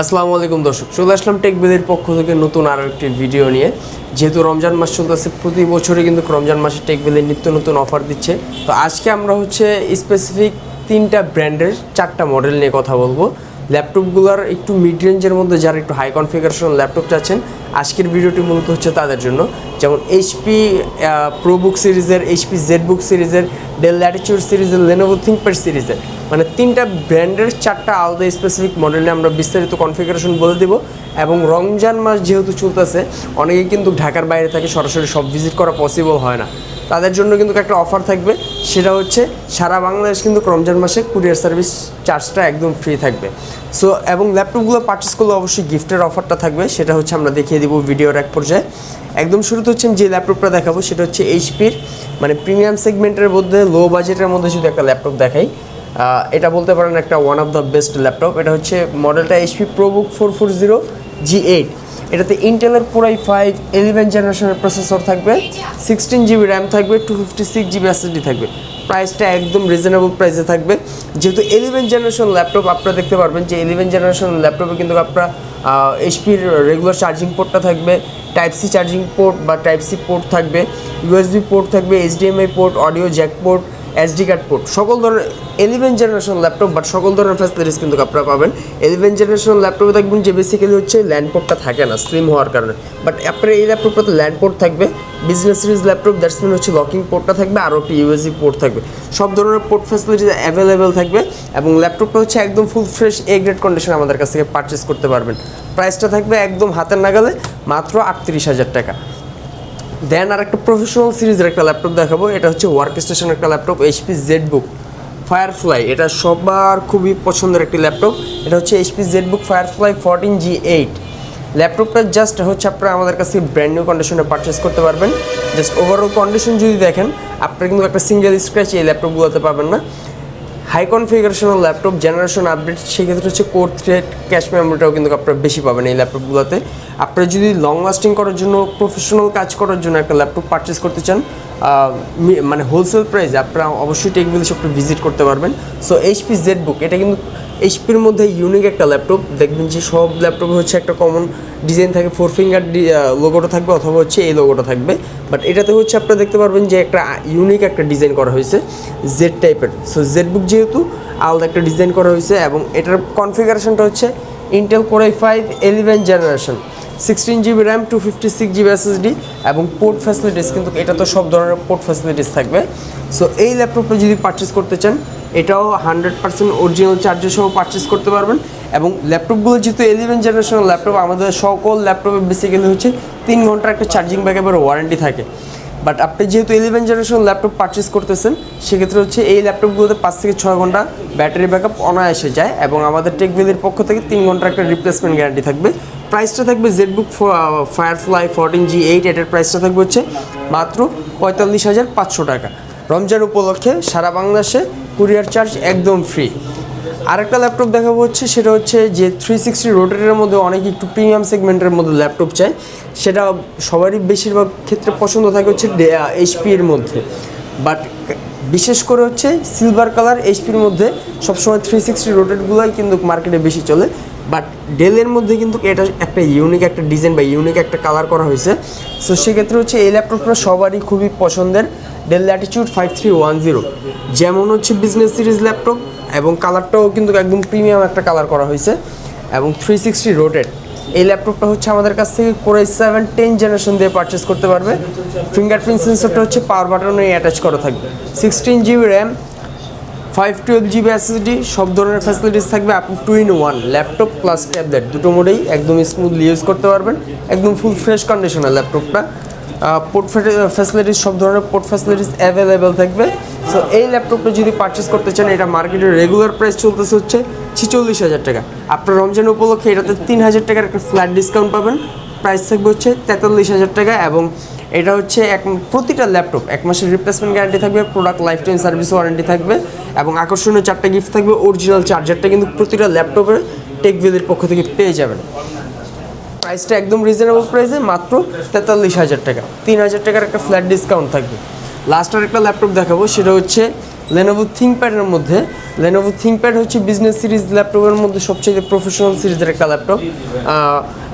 আসসালামু আলাইকুম দর্শক, চলে আসলাম টেকবেদের পক্ষ থেকে নতুন আরও একটি ভিডিও নিয়ে। যেহেতু রমজান মাস চলতেছে, প্রতি বছরই কিন্তু রমজান মাসে টেকবেদের নিত্য নতুন অফার দিচ্ছে। তো আজকে আমরা হচ্ছে স্পেসিফিক তিনটা ব্র্যান্ডের চারটা মডেল নিয়ে কথা বলব। ল্যাপটপগুলোর একটু মিড রেঞ্জের মধ্যে যারা একটু হাই কনফিগারেশন ল্যাপটপ চাচ্ছেন, আজকের ভিডিওটি মূলত হচ্ছে তাদের জন্য। যেমন এইচপি প্রোবুক সিরিজের এইচপি জেড বুক সিরিজের ডেল ল্যাটিচিউড সিরিজের লেনোভো থিঙ্কপ্যাড সিরিজের মানে তিনটা ব্র্যান্ডের চারটা আলাদা স্পেসিফিক মডেল নিয়ে আমরা বিস্তারিত কনফিগারেশন বলে দেব। এবং রমজান মাস যেহেতু চলতেছে অনেকেই কিন্তু ঢাকার বাইরে থাকে, সরাসরি সব ভিজিট করা পসিবল হয় না। তাদের জন্য কিন্তু একটা অফার থাকবে, সেটা হচ্ছে সারা বাংলাদেশ কিন্তু রমজান মাসে কুরিয়ার সার্ভিস চার্জটা একদম ফ্রি থাকবে। সো এবং ল্যাপটপগুলো পারচেস করলে অবশ্যই গিফটের অফারটা থাকবে, সেটা হচ্ছে আমরা দেখিয়ে দিব ভিডিওর এক পর্যায়ে। একদম শুরুতে হচ্ছে যে ল্যাপটপটা দেখাবো, সেটা হচ্ছে এইচপির মানে প্রিমিয়াম সেগমেন্টের মধ্যে লো বাজেটের মধ্যে যদি একটা ল্যাপটপ দেখাই এটা বলতে পারেন একটা one of the best laptop এটা হচ্ছে মডেলটা HP ProBook four four zero G eight এটাতে ইন্টেলের পুরাই ফাইভ ইলেভেন জেনারেশনের প্রসেসর থাকবে সিক্সটিন জিবি র্যাম থাকবে two fifty six GB SSD থাকবে। প্রাইসটা একদম রিজনেবল প্রাইসে থাকবে। যেহেতু ইলেভেন জেনারেশন ল্যাপটপ আপনারা দেখতে পারবেন যে ইলেভেন জেনারেশন ল্যাপটপে কিন্তু আপনার এইচপির রেগুলার চার্জিং পোর্টটা থাকবে টাইপ সি চার্জিং পোর্ট বা টাইপ সি পোর্ট থাকবে ইউএসবি পোর্ট থাকবে HDMI port audio jack port SD card port সকল ধরনের ইলেভেন জেনারেশন ল্যাপটপ বাট সকল ধরনের ফ্যাসিলিটিস কিন্তু আপনারা পাবেন। ইলেভেন জেনারেশন ল্যাপটপে দেখবেন যে বেসিক্যালি হচ্ছে ল্যান্ড পোর্টটা থাকে না স্লিম হওয়ার কারণে। বাট আপনার এই ল্যাপটপটাতে ল্যান্ড পোর্ট থাকবে business series laptop that's mean হচ্ছে লকিং পোর্টটা থাকবে, আরও একটি ইউএসবি পোর্ট থাকবে। সব ধরনের পোর্ট ফ্যাসিলিটিস অ্যাভেলেবেল থাকবে, এবং ল্যাপটপটা হচ্ছে একদম full fresh A grade condition আমাদের কাছ থেকে পারচেস করতে পারবেন। প্রাইসটা থাকবে একদম হাতের নাগালে, মাত্র আটত্রিশ হাজার টাকা। দেন আর একটা প্রফেশনাল সিরিজের একটা ল্যাপটপ দেখাবো, এটা হচ্ছে ওয়ার্ক স্টেশন একটা laptop HP Z book Firefly এটা সবার খুবই পছন্দের একটি ল্যাপটপ এটা হচ্ছে HP ZBook Firefly fourteen G eight ল্যাপটপটা জাস্ট হচ্ছে আপনারা আমাদের কাছে ব্র্যান্ড নিউ কন্ডিশনে পারচেস করতে পারবেন। জাস্ট ওভারঅল কন্ডিশন যদি দেখেন, আপনারা কিন্তু একটা সিঙ্গেল স্ক্র্যাচ এই ল্যাপটপ বলতে পারবেন না। High configurational laptop generation update সেক্ষেত্রে হচ্ছে কোর থ্রেড ক্যাশ মেমোরিটাও কিন্তু আপনারা বেশি পাবেন এই ল্যাপটপগুলোতে আপনারা যদি লং লাস্টিং করার জন্য প্রফেশনাল কাজ করার জন্য একটা ল্যাপটপ পারচেস করতে চান মানে হোলসেল প্রাইসে আপনারা অবশ্যই টেকবিল শপটা ভিজিট করতে পারবেন। সো এইচপি জেড বুক এটা কিন্তু এইচপির মধ্যে ইউনিক একটা ল্যাপটপ দেখবেন যে সব ল্যাপটপে হচ্ছে একটা কমন ডিজাইন থাকে ফোর ফিঙ্গার লোগোটা থাকবে অথবা হচ্ছে এই লোগোটা থাকবে। বাট এটাতে হচ্ছে আপনারা দেখতে পারবেন যে একটা ইউনিক একটা ডিজাইন করা হয়েছে জেড টাইপের সো জেড বুক যেহেতু আলাদা একটা ডিজাইন করা হয়েছে এবং এটার কনফিগারেশনটা হচ্ছে Intel core i five eleven generation sixteen GB RAM two fifty six GB SSD এবং পোর্ট ফ্যাসিলিটিস কিন্তু এটা তো সব ধরনের পোর্ট ফ্যাসিলিটিস থাকবে। সো এই ল্যাপটপটা যদি পারচেস করতে চান এটাও হান্ড্রেড পার্সেন্ট অরিজিনাল চার্জার সহ পারচেস করতে পারবেন। এবং ল্যাপটপগুলো যেহেতু ইলেভেন জেনারেশনের ল্যাপটপ আমাদের সকল ল্যাপটপে বেসিক্যালি হচ্ছে তিন ঘণ্টার একটা চার্জিং ব্যাকআপের ওয়ারেন্টি থাকে। বাট আপনি যেহেতু ইলেভেন জেনারেশন ল্যাপটপ পারচেস করতেছেন, সেক্ষেত্রে হচ্ছে এই ল্যাপটপগুলোতে পাঁচ থেকে ছয় ঘণ্টা ব্যাটারি ব্যাকআপ অনায়াসে যায় এবং আমাদের টেকভিলের পক্ষ থেকে তিন ঘণ্টার একটা রিপ্লেসমেন্ট গ্যারান্টি থাকবে। প্রাইসটা থাকবে Z ZBook Firefly fourteen G eight এটার প্রাইসটা থাকবে হচ্ছে মাত্র পঁয়তাল্লিশ হাজার পাঁচশো টাকা। রমজান উপলক্ষে সারা বাংলাদেশে কুরিয়ার চার্জ একদম ফ্রি। আরেকটা ল্যাপটপ দেখাবো হচ্ছে, সেটা হচ্ছে যে থ্রি সিক্সটি রোটারের মধ্যে অনেক একটু প্রিমিয়াম সেগমেন্টের মধ্যে ল্যাপটপ চাই। সেটা সবারই বেশিরভাগ ক্ষেত্রে পছন্দ থাকে হচ্ছে এইচপি এর মধ্যে। বাট বিশেষ করে হচ্ছে সিলভার কালার এইচপির মধ্যে সবসময় থ্রি সিক্সটি রোটেটগুলোই কিন্তু মার্কেটে বেশি চলে। বাট ডেলের মধ্যে কিন্তু এটা একটা ইউনিক একটা ডিজাইন বা ইউনিক একটা কালার করা হয়েছে। সো সেক্ষেত্রে হচ্ছে এই ল্যাপটপটা সবারই খুবই পছন্দের। Dell Latitude five three one zero যেমন হচ্ছে বিজনেস সিরিজ ল্যাপটপ এবং কালারটাও কিন্তু একদম প্রিমিয়াম একটা কালার করা হয়েছে এবং থ্রি সিক্সটি রোটেড এই ল্যাপটপটা হচ্ছে আমাদের কাছ থেকে core i seven ten generation দিয়ে পারচেস করতে পারবে। ফিঙ্গারপ্রিন্ট সেন্সরটা হচ্ছে পাওয়ার বাটনে অ্যাটাচ করা থাকবে। Sixteen GB RAM five twelve GB SSD সব ধরনের ফ্যাসিলিটিস থাকবে আপনি two in one laptop plus tablet দুটো মোডেই একদম স্মুথলি ইউজ করতে পারবেন, একদম ফুল ফ্রেশ কন্ডিশনের ল্যাপটপটা পোর্ট ফ্যাসিলিটিস সব ধরনের পোর্ট ফ্যাসিলিটিস অ্যাভেলেবেল থাকবে। সো এই ল্যাপটপটা যদি পারচেস করতে চান, এটা মার্কেটের রেগুলার প্রাইস চলতেছে হচ্ছে ছিচল্লিশ হাজার টাকা। আপনার রমজান উপলক্ষে এটাতে তিন হাজার টাকার একটা ফ্ল্যাট ডিসকাউন্ট পাবেন। প্রাইস থাকবে হচ্ছে তেতাল্লিশ হাজার টাকা এবং এটা হচ্ছে এক প্রতিটা ল্যাপটপ, এক মাসের রিপ্লেসমেন্ট গ্যারান্টি থাকবে product life time service warranty থাকবে এবং আকর্ষণীয় চারটা গিফট থাকবে অরিজিনাল চার্জারটা কিন্তু প্রতিটা ল্যাপটপের টেকভিলের পক্ষ থেকে পেয়ে যাবেন। প্রাইসটা একদম রিজনেবল প্রাইসে মাত্র তেতাল্লিশ হাজার টাকা। তিন হাজার টাকার একটা ফ্ল্যাট ডিসকাউন্ট থাকবে। লাস্ট আর একটা ল্যাপটপ দেখাবো, সেটা হচ্ছে লেনোভো থিঙ্কপ্যাডের মধ্যে। লেনোভো থিঙ্কপ্যাড হচ্ছে বিজনেস সিরিজ ল্যাপটপের মধ্যে সবচেয়ে প্রফেশনাল সিরিজের একটা ল্যাপটপ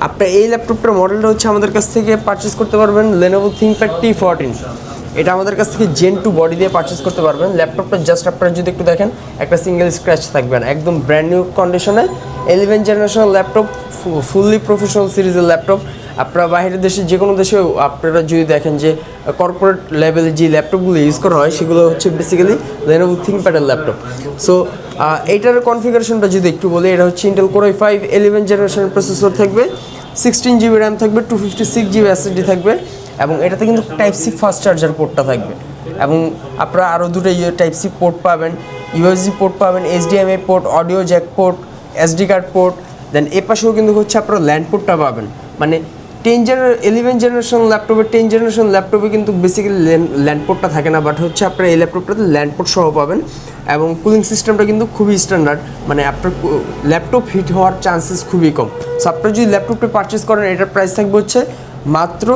আপনার এই ল্যাপটপটার মডেলটা হচ্ছে আমাদের কাছ থেকে পারচেস করতে পারবেন লেনোভো থিঙ্কপ্যাড টি ফোরটিন এটা আমাদের কাছ থেকে জেন টু বডি দিয়ে পারচেস করতে পারবেন। ল্যাপটপটা জাস্ট আপনারা যদি একটু দেখেন, একটা সিঙ্গেল স্ক্র্যাচ থাকবে না, একদম ব্র্যান্ড নিউ কন্ডিশনে eleven generation laptop fully professional সিরিজের ল্যাপটপ আপনারা বাইরের দেশে যে কোনো দেশেও আপনারা যদি দেখেন যে কর্পোরেট লেভেলে যে ল্যাপটপগুলো ইউজ করা হয়, সেগুলো হচ্ছে বেসিক্যালি লেনোভো থিঙ্কপ্যাডের ল্যাপটপ সো এইটার কনফিগারেশনটা যদি একটু বলি, এটা হচ্ছে Intel core i five eleven জেনারেশনের প্রসেসর থাকবে সিক্সটিন জিবি র্যাম থাকবে two fifty six GB SSD থাকবে, এবং এটাতে কিন্তু টাইপ সি ফাস্ট চার্জার পোর্টটা থাকবে। এবং আপনারা আরও দুটো টাইপ সি পোর্ট পাবেন ইউএসজি পোর্ট পাবেন HDMI port audio jack port SD card port then এ পাশেও কিন্তু হচ্ছে আপনারা ল্যান্ড পোর্টটা পাবেন। মানে টেন জেনার ইলেভেন জেনারেশন ল্যাপটপে টেন জেনারেশন ল্যাপটপে কিন্তু বেসিক্যালি ল্যান্ড পোর্টটা থাকে না বাট হচ্ছে আপনার এই ল্যাপটপটাতে ল্যান্ড পোর্ট সহ পাবেন এবং কুলিং সিস্টেমটা কিন্তু খুবই স্ট্যান্ডার্ড মানে আপনার ল্যাপটপ হিট হওয়ার চান্সেস খুবই কম। সো আপনার যদি ল্যাপটপটি পারচেস করেন, এটার প্রাইস থাকবে হচ্ছে মাত্র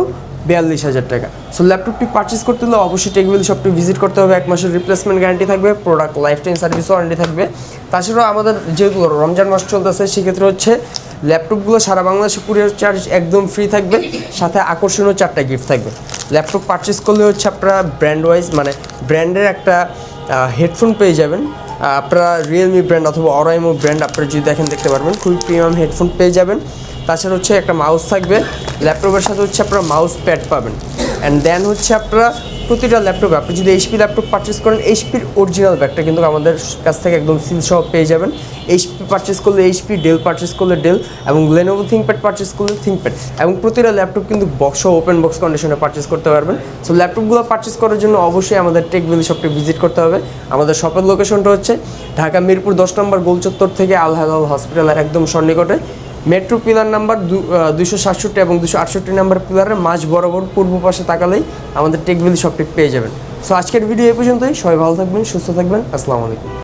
বিয়াল্লিশ হাজার টাকা। সো ল্যাপটপটি পারচেস করতে হলে অবশ্যই টেকবিল শপটি ভিজিট করতে হবে, এক মাসের রিপ্লেসমেন্ট গ্যারান্টি থাকবে product life time service warranty থাকবে। তাছাড়াও আমাদের যেহেতু রমজান মাস চলতেছে, সেক্ষেত্রে হচ্ছে ল্যাপটপগুলো সারা বাংলাদেশে কুরিয়ার চার্জ একদম ফ্রি থাকবে, সাথে আকর্ষণীয় চারটা গিফট থাকবে। ল্যাপটপ পারচেস করলে হচ্ছে আপনারা ব্র্যান্ড ওয়াইজ মানে ব্র্যান্ডের একটা হেডফোন পেয়ে যাবেন। আপনারা রিয়েলমি ব্র্যান্ড অথবা অরাইমো ব্র্যান্ড আপনারা যদি দেখেন দেখতে পারবেন, খুবই প্রিমিয়াম হেডফোন পেয়ে যাবেন। তাছাড়া হচ্ছে একটা মাউস থাকবে, ল্যাপটপের সাথে হচ্ছে আপনারা মাউস প্যাড পাবেন। অ্যান্ড দেন হচ্ছে আপনারা প্রতিটা ল্যাপটপে, আপনি যদি এইচপি ল্যাপটপ পারচেস করেন এইচপির অরিজিনাল ব্যাগটা কিন্তু আমাদের কাছ থেকে একদম সিল সহ পেয়ে যাবেন। এইচপি পারচেস করলে এইচপি ডেল পারচেস করলে ডেল এবং লেনোভো থিঙ্কপ্যাড পারচেস করলে থিঙ্কপ্যাড এবং প্রতিটা ল্যাপটপ কিন্তু বক্স ওপেন বক্স কন্ডিশনে পারচেস করতে পারবেন। সো ল্যাপটপগুলো পারচেস করার জন্য অবশ্যই আমাদের টেক ভ্যালি শপটি ভিজিট করতে হবে। আমাদের শপের লোকেশনটা হচ্ছে ঢাকা মিরপুর দশ নম্বর গোলচত্বর থেকে আল হালাল হসপিটালের একদম সন্নিকটে। মেট্রো পিলার নাম্বার দুশো সাতষট্টি এবং দুশো আটষট্টি নাম্বার পিলারের মাঝ বরাবর পূর্ব পাশে তাকালেই আমাদের টেকবিল শপটি পেয়ে যাবেন। সো আজকের ভিডিও এ পর্যন্তই। সবাই ভালো থাকবেন, সুস্থ থাকবেন। আসসালামু আলাইকুম।